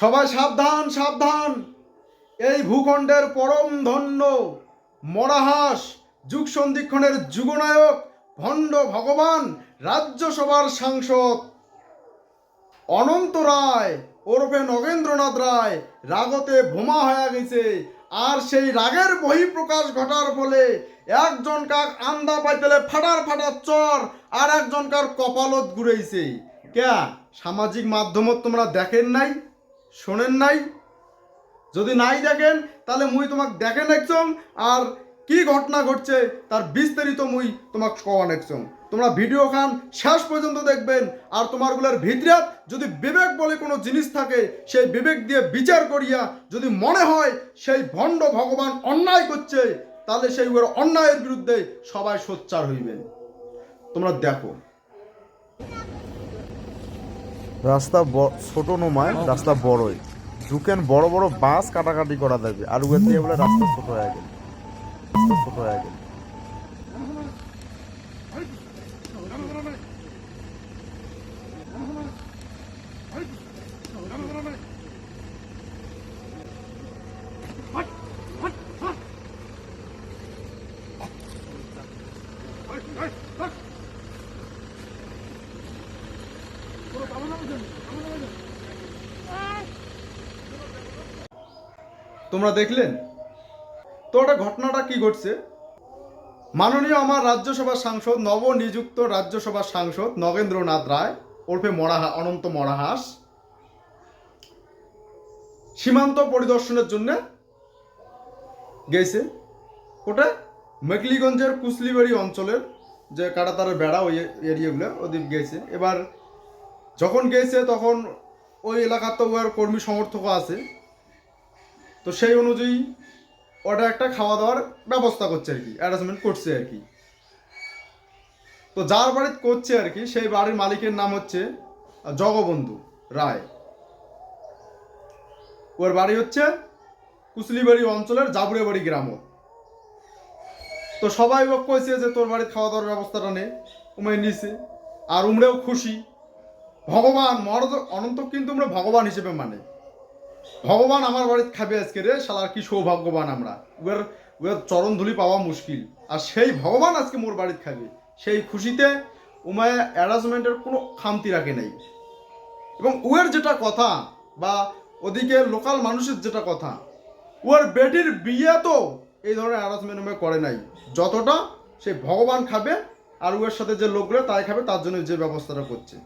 সবাই সাবধান সাবধান। এই ভূখণ্ডের পরম ধন্য মরাহাস যুগ সন্ধিক্ষণের যুগনায়ক, ভণ্ড ভগবান, রাজ্যসভার সাংসদ অনন্ত রায়, ওরফে নগেন্দ্রনাথ রায়, রাগতে বোমা হয়ে গেছে। আর সেই রাগের বহিঃপ্রকাশ ঘটার ফলে একজন কাক আন্দা পাইতেলে ফাটার ফাটার চর, আর একজন কার কপালত ঘুরেছে ক্যা? সামাজিক মাধ্যমত তোমরা দেখেন নাই? শোনেন নাই? যদি নাই দেখেন, তাহলে মুই তোমাক দেখেন একদম আর কি ঘটনা ঘটছে তার বিস্তারিত মুই তোমাক কওয়ান একদম তোমরা ভিডিও খান, শেষ পর্যন্ত দেখবেন, আর তোমারগুলোর ভিতরে যদি বিবেক বলে কোনো জিনিস থাকে, সেই বিবেক দিয়ে বিচার করিয়া যদি মনে হয় সেই ভণ্ড ভগবান অন্যায় করছে, তাহলে সেই অন্যায়ের বিরুদ্ধে সবাই সোচ্চার হইবেন। তোমরা দেখো। রাস্তা ছোট নমায় রাস্তা বড়ই। ঢুকেন বড় বড় বাস কাটাকাটি করা যাবে। আর উগের দিয়ে বলে রাস্তা ছোট হয়ে গেল। রাস্তা ছোট হয়ে গেল। তোমরা দেখলেন? তো ওটা ঘটনাটা কি ঘটছে? মাননীয় আমার রাজ্যসভার সাংসদ, নবনিযুক্ত রাজ্যসভার সাংসদ নগেন্দ্রনাথ রায় ওরফে মরাহা, অনন্ত মরাহাস, সীমান্ত পরিদর্শনের জন্য গেছে। ওটা মেকলিগঞ্জের কুসলিবাড়ি অঞ্চলের যে কাটাতারের বেড়া, ওই এরিয়াগুলো, ওদিক গেছে। এবার যখন গেছে তখন ওই এলাকার তো ওর কর্মী সমর্থকও আছে। তো সেই অনুযায়ী ওটা একটা খাওয়া দাওয়ার ব্যবস্থা করছে আর কি অ্যারেঞ্জমেন্ট করছে আর কি। তো যার বাড়িতে করছে আর কি, সেই বাড়ির মালিকের নাম হচ্ছে জগবন্ধু রায়। ওর বাড়ি হচ্ছে কুসলিবাড়ি অঞ্চলের জাবুরেবাড়ি গ্রাম। তো সবাই ও কইছে যে তোর বাড়ির খাওয়া দাওয়ার ব্যবস্থাটা নে উমে নিছে। আর উমরেও খুশি। ভগবান মরদ অনন্ত কিন্তু আমরা ভগবান হিসেবে মানে। ভগবান আমার বাড়িতে খাবে আজকে রে, শালার কি সৌভাগ্যবান আমরা। উয়ের উয়ের চরণ ধুলি পাওয়া মুশকিল। আর সেই ভগবান আজকে মোর বাড়িতে খাবে। সেই খুশিতে উমায় অ্যারেঞ্জমেন্টের কোনো খামতি রাখে নাই। এবং উয়ের যেটা কথা, বা ওদিকে লোকাল মানুষের যেটা কথা, উয়ার বেটির বিয়ে তো এই ধরনের অ্যারেঞ্জমেন্ট উমে করে নাই। যতটা সেই ভগবান খাবে, আর উয়ের সাথে যে লোকরা তাই খাবে, তার জন্য যে ব্যবস্থাটা করছে।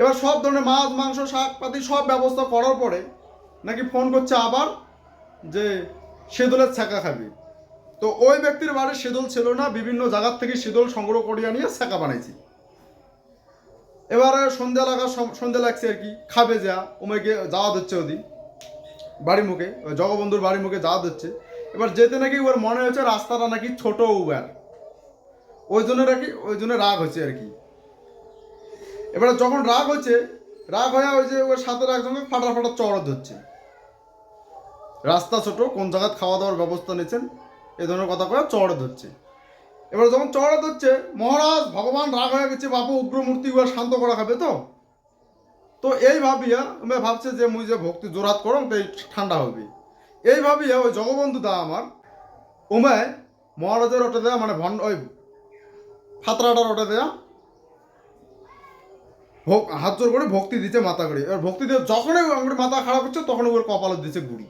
এবার সব ধরনের মাছ, মাংস শাক পাতি সব ব্যবস্থা করার পরে নাকি ফোন করছে আবার যে সেদলের ছাকা খাবি। তো ওই ব্যক্তির বাড়ি সেদল ছিল না, বিভিন্ন জায়গার থেকে সেদল সংগ্রহ করিয়া নিয়ে ছাকা বানাইছি। এবারে সন্ধ্যা লাগা সন্ধ্যা লাগছে আর কি, খাবে যা ওমেকে যাওয়া হচ্ছে ওদিন বাড়ি মুখে, জগবন্ধুর বাড়ি মুখে যাওয়া হচ্ছে এবার যেতে নাকি ওর মনে হচ্ছে রাস্তাটা নাকি ছোট উবার। ওই জন্য নাকি, ওই জন্য রাগ হচ্ছে আর কি। এবারে যখন রাগ হচ্ছে রাগ হয়ে যে ওর সাথে একজনকে ফাটা ফাটা চড় ধরছে। রাস্তা ছোট, কোন জায়গায় খাওয়া দাওয়ার ব্যবস্থা নিয়েছেন এই ধরনের কথা কয়ে চড় ধরছে। এবার যখন চড় ধরছে, মহারাজ, ভগবান রাগ হয়ে গেছে, বাপু উগ্রমূর্তি ওর শান্ত করা খাবে তো? তো এই ভাবিয়া আমি ভাবছে যে মুই যে ভক্তি জোরাত করম তাই ঠান্ডা হবে। এই ভাবিয়া ওই জগবন্ধু দা আমার উমায় মহারাজের ওটা দেয়া মানে ভণ্ড, ওই ফাতরাটার ওটা দেয়া ভোগ, হাত জোর করে ভক্তি দিচ্ছে মাথা করে এবার ভক্তি দিয়ে যখনই আমার মাথা খারাপ হচ্ছে তখন ওর কপালে দিচ্ছে গুড়ি।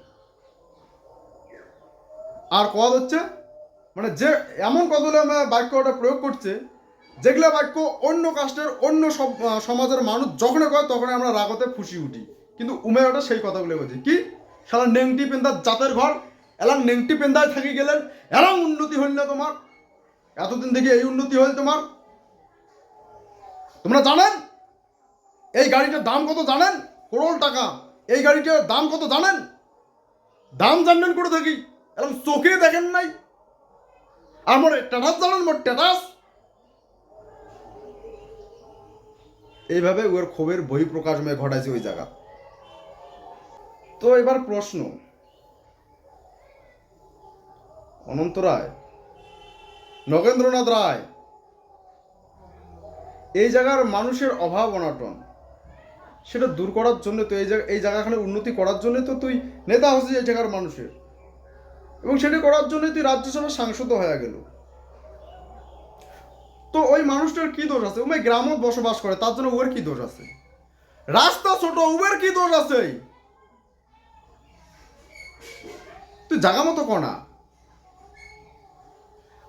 আর কদ হচ্ছে মানে যে এমন কদলে আমার বাক্য ওটা প্রয়োগ করছে, যেগুলো বাক্য অন্য কাস্টের, অন্য সমাজের মানুষ যখনই কয়, তখনই আমরা রাগতে ফুসি উঠি। কিন্তু উমে ওটা সেই কথাগুলো বলছে কি? সারা নেংটি পেন্দার জাতের ঘর এলাম নেংটি পেন্দায় থাকি গেলেন এরম উন্নতি হইল না তোমার। এতদিন থেকে এই উন্নতি হইল তোমার। তোমরা জানেন? এই গাড়িটার দাম কত জানেন? করোল টাকা। এই গাড়িটার দাম কত জানেন? দাম জানবেন করে থাকি এরকম চোখে দেখেন নাই? আর মোর জানেন মোর টেটাস এইভাবে ওর ক্ষোভের বই প্রকাশময় ঘটাইছে ওই জায়গা। তো এবার প্রশ্ন। অনন্ত রায়, নগেন্দ্রনাথ রায়, এই জায়গার মানুষের অভাব অনটন। সেটা দূর করার জন্য তো এই জায়গা এই জায়গাখানে উন্নতি করার জন্য তো তুই নেতা হচ্ছিস এই জায়গার মানুষের। এবং সেটা করার জন্য তুই রাজ্যসভার সাংসদ হয়ে গেল। তো ওই মানুষটার কি দোষ আছে? উমে গ্রামত বসবাস করে, তার জন্য ওর কি দোষ আছে? রাস্তা ছোট উবের কি দোষ আছে? তুই জায়গা মতো কনা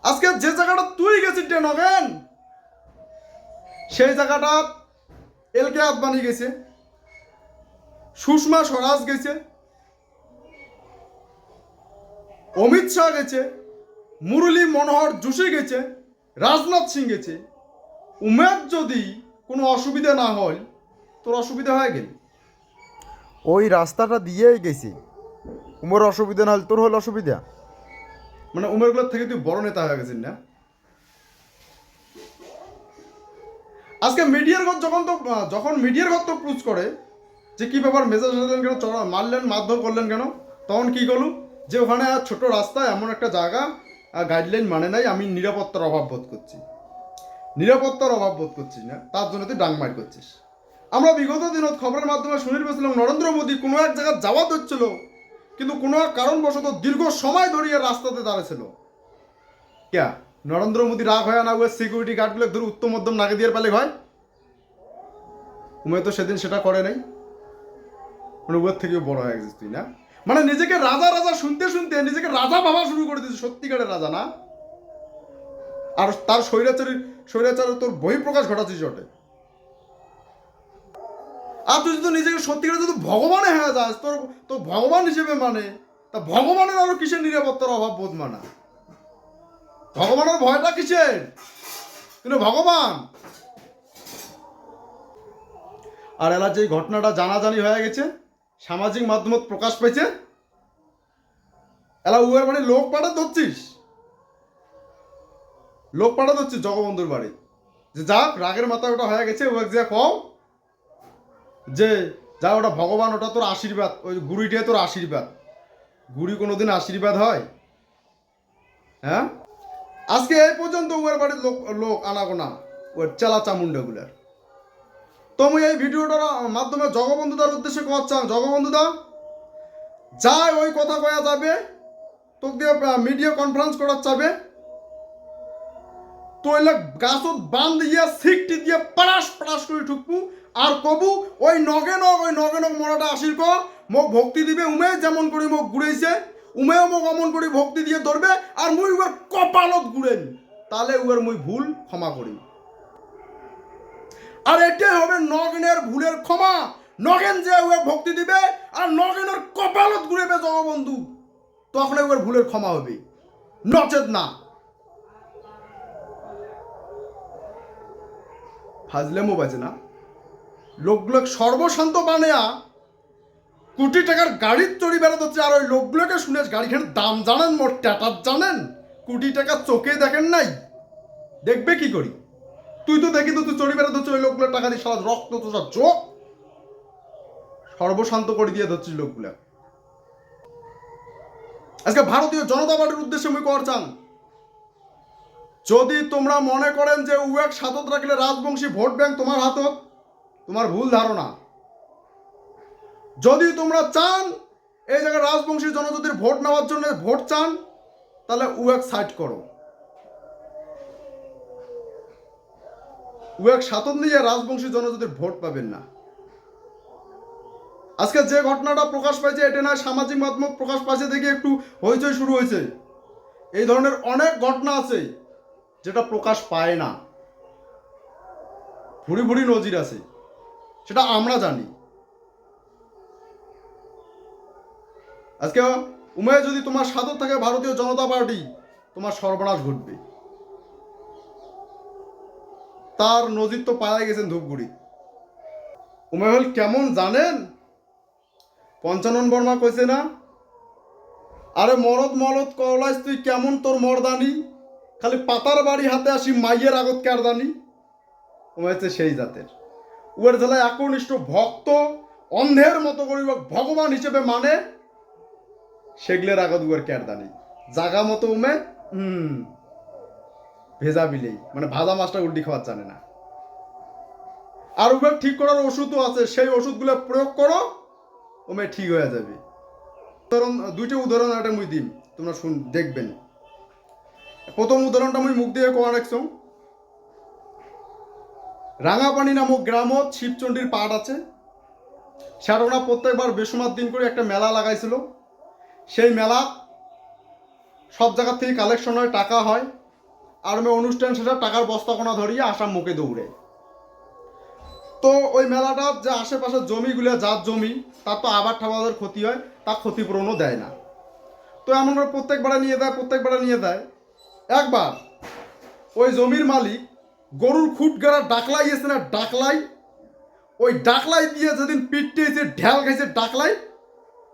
আজকে যে জায়গাটা তুই গেছিস সেই জায়গাটা এলকে আদবানি গেছে সুষমা স্বরাজ গেছে অমিত শাহ গেছে মুরলী মনোহর যোশী গেছে রাজনাথ সিং গেছে। উমেদ যদি কোনো অসুবিধা না হয় তোর অসুবিধা হয়ে গেল। ওই রাস্তাটা দিয়েই গেছি। উমের অসুবিধা না হলে তোর হলো অসুবিধা? মানে উমেরগুলোর থেকে তুই বড় নেতা হয়ে গেছিস না? আজকে মিডিয়ার ঘর যখন তো যখন মিডিয়ার ঘর তো প্রুজ করে, যে কি ব্যাপার মেজাজ হারলেন কেন, চড়া, মারলেন, মারধর করলেন কেন? তখন কি করলু? যে ওখানে আর ছোট রাস্তা এমন একটা জায়গা গাইডলাইন মানে নাই, আমি নিরাপত্তার অভাব বোধ করছি। নিরাপত্তার অভাব বোধ করছিস না, তার জন্য তুই ডাংমার করছিস। আমরা বিগত দিনত খবরের মাধ্যমে শুনে পেয়েছিলাম নরেন্দ্র মোদী কোনো এক জায়গায় যাওয়া হচ্ছিল কিন্তু কোনো এক কারণবশত দীর্ঘ সময় ধরিয়ে রাস্তাতে দাঁড়াছিল ক্যা? নরেন্দ্র মোদী রাগ হয় না, ওই সিকিউরিটি গার্ডগুলো ধরে উত্তম মধ্যম নাগে দিয়ে পেলে হয়। উমে তো সেদিন সেটা করে নাই। মানে থেকেও বড় হয়ে গেছিস তুই, না? মানে নিজেকে রাজা রাজা শুনতে শুনতে নিজেকে রাজা ভাবা শুরু করে দিয়েছিস, সত্যিকারের রাজা, না? আর তার স্বৈরাচারী স্বৈরাচারের তোর বহিঃপ্রকাশ ঘটাচ্ছিস ওটে আর তুই যদি নিজেকে সত্যিকারে যদি ভগবানে হয়ে যাস, তোর তোর ভগবান হিসেবে মানে তা ভগবানের আরও কিসের নিরাপত্তার অভাব বোধ মানা? ভগবানের ভয়টা কিসের কিন্তু ভগবান! আর এলা যে ঘটনাটা জানাজানি হয়ে গেছে, সামাজিক মাধ্যমত প্রকাশ পেয়েছে এলা উয়ের বাড়ি লোক পাঠা ধরছিস? লোক পাঠা ধরছিস জগবন্ধুর বাড়ি। যে যাক, রাগের মাথায় ওটা হয়ে গেছে, ও এক জায়গায় কও যে, যা ওটা ভগবান, ওটা তোর আশীর্বাদ, ওই গুড়িটাই তোর আশীর্বাদ। গুড়ি কোনোদিন আশীর্বাদ হয়? হ্যাঁ? আজকে এই পর্যন্ত উয়ের বাড়ির লোক লোক আনাগোনা ওর চেলা চামুন্ডাগুলার তুমি এই ভিডিওটার মাধ্যমে জগবন্ধুদার উদ্দেশ্যে চান জগবন্ধুদা যায় ওই কথা কয়া যাবে, তোকে দিয়ে মিডিয়া কনফারেন্স করার চাবে তো এলাক গাছত বান দিয়া সিকটি দিয়ে পারাস পারাস করে ঠুকবু, আর কবু, ওই নগে নগ, ওই নগে নগ মরাটা আসির ক মোক ভক্তি দিবে উমে যেমন করে মোক ঘুরেছে উমেও মোক অমন করে ভক্তি দিয়ে ধরবে আর মুই উয়ার কপালত ঘুরেন তাহলে উয়ার মুই ভুল ক্ষমা করি আর এটাই হবে নগেনের ভুলের ক্ষমা। নগেন যে উয়ার ভক্তি দিবে আর নগেনের কপালত ঘুরেবে জগবন্ধু। তখন উয়ার ভুলের ক্ষমা হবে। নচেত না। ফাজলেমো বাজে না। লোকগুলো সর্বশান্ত বানেয়া। কোটি টাকার গাড়ির চড়ি বেড়াতে হচ্ছে আর ওই লোকগুলোকে শুনে গাড়িখানের দাম জানেন, মোট ট্যাটার জানেন? কোটি টাকা চোখে দেখেন নাই। দেখবে কি করি? তুই তো দেখি তো তুই চড়ি বেড়াতে হচ্ছে ওই লোকগুলো টাকা দিয়ে সারা রক্ত তো সব চোখ। সর্বশান্ত করে দিয়ে ধরছিস লোকগুলা। আজকে ভারতীয় জনতা পার্টির উদ্দেশ্যে মুই কর চান যদি তোমরা মনে করেন যে উয়েক সাতত রাখলে রাজবংশী ভোট ব্যাংক তোমার হাতত, তোমার ভুল ধারণা। যদি তোমরা চান এই জায়গায় রাজবংশী জনজাতির ভোট নেওয়ার জন্য ভোট চান, তাহলে উয়েক সাইড করো। উয়েক সাতত নিয়ে রাজবংশী জনজাতির ভোট পাবেন না। আজকে যে ঘটনাটা প্রকাশ পাইছে, এটা না সামাজিক মাধ্যম প্রকাশ পাইছে দেখে একটু হইচই শুরু হয়েছে এই ধরনের অনেক ঘটনা আছে যেটা প্রকাশ পায় না। ভুড়ি ভুড়ি নজির আছে। সেটা আমরা জানি। আজকে উমে যদি তোমার সাথে থাকে ভারতীয় জনতা পার্টি, তোমার সর্বনাশ ঘটবে। তার নজির তো পাওয়া গেছেন ধূপগুড়ি। উমেহুল কেমন জানেন? পঞ্চানন বর্মা কইছে না, আরে মরদ মরদ কলাইস তুই কেমন তোর মর্দানি? খালি পাতার বাড়ি হাতে আসি মাইয়ের আগত কারদানি? ও হচ্ছে সেই জাতের। উয়ের জেলায় একনিষ্ঠ ভক্ত, অন্ধের মতো করিব ভগবান হিসেবে মানে সেগুলোর আগত উয়ের কারদানি জাগা মতো উমে, হুম, ভেজা বিলেই। মানে ভাজা মাছটা উল্টি খাওয়ার জানে না। আর উমের ঠিক করার ওষুধও আছে, সেই ওষুধগুলো প্রয়োগ করো ওমে ঠিক হয়ে যাবে। উদাহরণ, দুইটা উদাহরণ একটা মুই দিম, তোমরা শুন, দেখবেন। প্রথম উদাহরণটা মুই মুখ দিয়ে কোয়া রাখছ। রাঙাপানি নামক গ্রামত শিবচণ্ডীর পাট আছে। সেটা ওরা প্রত্যেকবার বেসমার দিন করে একটা মেলা লাগাইছিল। সেই মেলা সব জায়গা থেকে কালেকশন হয় টাকা হয়। আর আমি অনুষ্ঠান সেটা টাকার বস্তাকোনা ধরিয়ে আসাম মুখে দৌড়ে। তো ওই মেলাটা যে আশেপাশে জমিগুলো, যার জমি, তার তো আবার ঠাবাদের ক্ষতি হয় তা ক্ষতিপূরণও দেয় না। তো এমন প্রত্যেকবারে নিয়ে দেয়, প্রত্যেকবারে নিয়ে দেয়। একবার ওই জমির মালিক গরুর খুট গেরা ডাকলাই এসে না ডাকলাই, ওই ডাকলাই দিয়ে যেদিন পিটতে এসে ঢেল গেছে ডাকলাই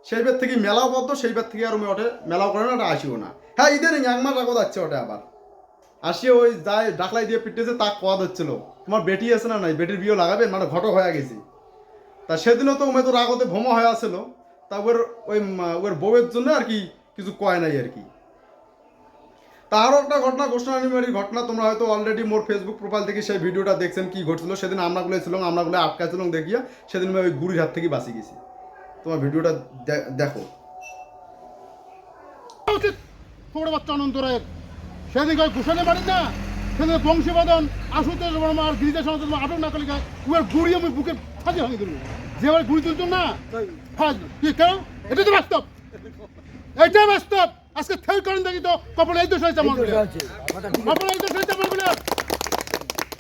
সেইবার থেকে মেলাও বদ্ধ সেইবার থেকে আর ওঠে, মেলাও করে না, ওটা আসিও না। হ্যাঁ ইদানিং এক মাস আগত যাচ্ছে ওটা আবার। আসিয়ে ওই যায় ডাকলাই দিয়ে পিটতেছে তা কোয়া হচ্ছিল তোমার বেটি আছে না নাই? বেটির বিয়ে লাগাবে? মানে ঘটক হয়ে গেছি। তা সেদিনও তো উমে তো রাগতে ভমা হয়ে আসছিল তা ওর ওই ওর বউয়ের জন্য আর কি কিছু কয় নাই আর কি। তা আরও একটা ঘটনা ঘোষণানিবাড়ির ঘটনা, তোমরা হয়তো অলরেডি মোর ফেসবুক প্রোফাইল থেকে সেই ভিডিওটা দেখছেন কি ঘটছিল। সেদিন আমরাগুলো ছিলাম আমরাগুলো আটকাছিলাম দেখিয়া, সেদিন আমি ওই গুড়ির হাত থেকে বাঁচি গেছি। তোমার ভিডিওটা দেখো। ছোট বাচ্চা অনন্ত রায়ের। ওই ঘোষণে বাড়ি না সেদিকে বংশীবাদন আশুতোষ বর্মা আর গিরিজা সনাতন আটক না কলিকা উয়ার গুড়ি আমি বুকের ফাঁসি ভাঙি দিল যেভাবে গুড়ি তুলতো না ফাঁস। কি কেন? এটা তো বাস্তব। এটাই বাস্তব। আজকে থেল করেন দেখি তো কপালে এই দোষ হয়েছে আমার। কপালে এই দোষ হয়েছে আমার।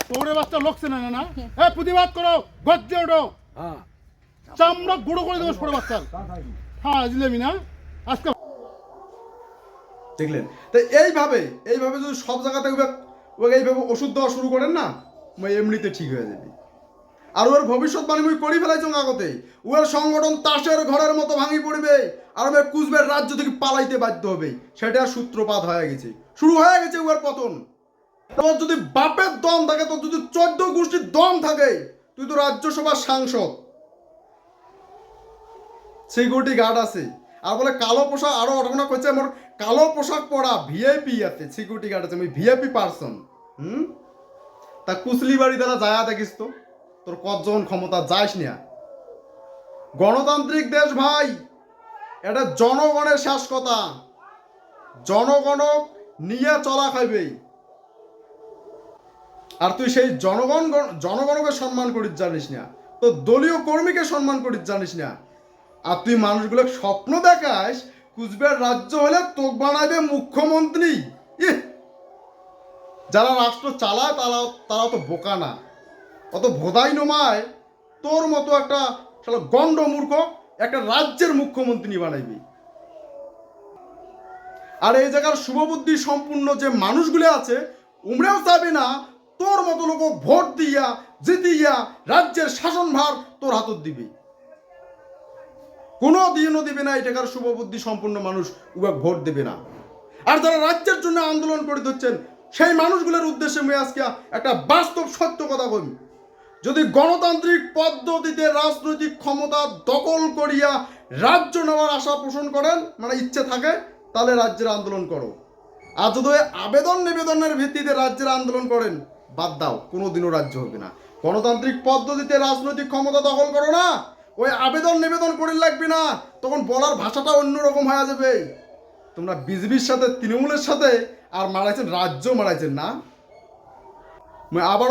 তোরে বাচ্চা লোকছে না না এ প্রতিবাদ করো গজ্জে ওঠো চামড়া গুঁড়ো করে দেবো ছোট বাচ্চার। হ্যাঁ জিলেমি না। আজকে দেখলেন? তো এইভাবে এইভাবে যদি সব জায়গাতে ওকে- এইভাবে ওষুধ দেওয়া শুরু করেন না এমনিতে ঠিক হয়ে যাবে। আর ওর ভবিষ্যৎবাণী মুই করি ফেলাইছ আগতে। ওর সংগঠন তাসের ঘরের মতো ভাঙি পড়বে, আর ওর কুচবের রাজ্য থেকে পালাইতে বাধ্য হবে। সেটা সূত্রপাত হয়ে গেছে। শুরু হয়ে গেছে ওর পতন। তোর যদি বাপের দম থাকে, তোর যদি চোদ্দ গোষ্ঠীর দম থাকে, তুই তো রাজ্যসভার সাংসদ। সিকিউরিটি গার্ড আছে। আর বলে কালো পোশাক, আরও ঘটনা করছে আমার কালো পোশাক পরা ভিআইপি আছে, সিকিউরিটি গার্ড আছে আমি ভিআইপি পার্সন। হুম? তা কুচলি বাড়ি দ্বারা যায় দেখিস তো। তোর কতজন ক্ষমতা যাস না গণতান্ত্রিক দেশ ভাই, এটা জনগণের শেষ কথা। জনগণ নিয়ে চলা খাইবে। আর তুই সেই জনগণ, জনগণকে সম্মান করিস জানিস না তো দলীয় কর্মীকে সম্মান করিস জানিস না আর তুই মানুষগুলো স্বপ্ন দেখাস, কুচবিহার রাজ্য হলে তোক বানাইবে মুখ্যমন্ত্রী! যারা রাষ্ট্র চালায় তারা তারা তো বোকা না। অত ভোদাই নমায়, তোর মতো একটা শালা গণ্ড মূর্খ একটা রাজ্যের মুখ্যমন্ত্রী বানাইবি। আর এই জায়গার শুভবুদ্ধি সম্পূর্ণ যে মানুষগুলো আছে, উমরেও চাবে না, তোর মতো লোক ভোট দিয়া, জিতিয়া রাজ্যের শাসনভার তোর হাতত দিবি। কোনো দিনও দিবে না, এটাকার শুভবুদ্ধি সম্পূর্ণ মানুষ উবা ভোট দেবে না। আর যারা রাজ্যের জন্য আন্দোলন করে ধরছেন, সেই মানুষগুলোর উদ্দেশ্যে আমি আজকে একটা বাস্তব সত্য কথা বলি যদি গণতান্ত্রিক পদ্ধতিতে রাজনৈতিক ক্ষমতা দখল করিয়া রাজ্য নেওয়ার আশা পোষণ করেন মানে ইচ্ছে থাকে, তাহলে রাজ্যের আন্দোলন করো। আর যদি আবেদন নিবেদনের ভিত্তিতে রাজ্যের আন্দোলন করেন, বাদ দাও, কোনোদিনও রাজ্য হবে না। গণতান্ত্রিক পদ্ধতিতে রাজনৈতিক ক্ষমতা দখল করো না। ওই আবেদন নিবেদন করে লাগবে না, তখন বলার ভাষাটা অন্যরকম হয়ে যাবে। তোমরা বিজেপির সাথে, তৃণমূলের সাথে, আর মারাইছেন, রাজ্য মারাইছেন না। আবার